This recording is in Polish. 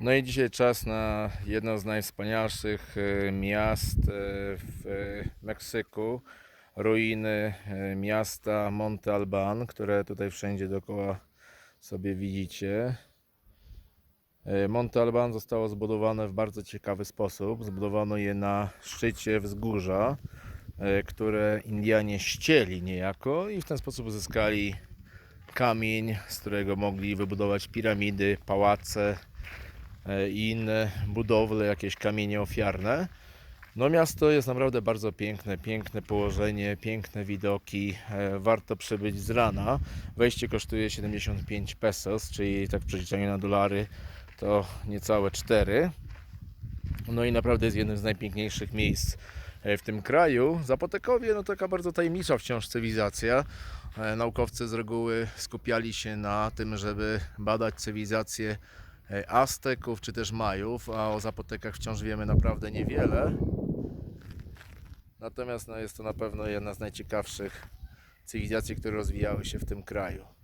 No i dzisiaj czas na jedno z najwspanialszych e, miast e, w e, Meksyku. Ruiny miasta Monte Alban, które tutaj wszędzie dookoła sobie widzicie. Monte Alban zostało zbudowane w bardzo ciekawy sposób. Zbudowano je na szczycie wzgórza, które Indianie ścieli niejako i w ten sposób uzyskali kamień, z którego mogli wybudować piramidy, pałace i inne budowle, jakieś kamienie ofiarne. No miasto jest naprawdę bardzo piękne, piękne położenie, piękne widoki. E, Warto przybyć z rana. Wejście kosztuje 75 pesos, czyli tak w przeliczeniu na dolary to niecałe 4. No i naprawdę jest jednym z najpiękniejszych miejsc e, w tym kraju. Zapotekowie no taka bardzo tajemnicza wciąż cywilizacja. E, Naukowcy z reguły skupiali się na tym, żeby badać cywilizację e, Azteków czy też Majów, a o Zapotekach wciąż wiemy naprawdę niewiele. Natomiast no, jest to na pewno jedna z najciekawszych cywilizacji, które rozwijały się w tym kraju.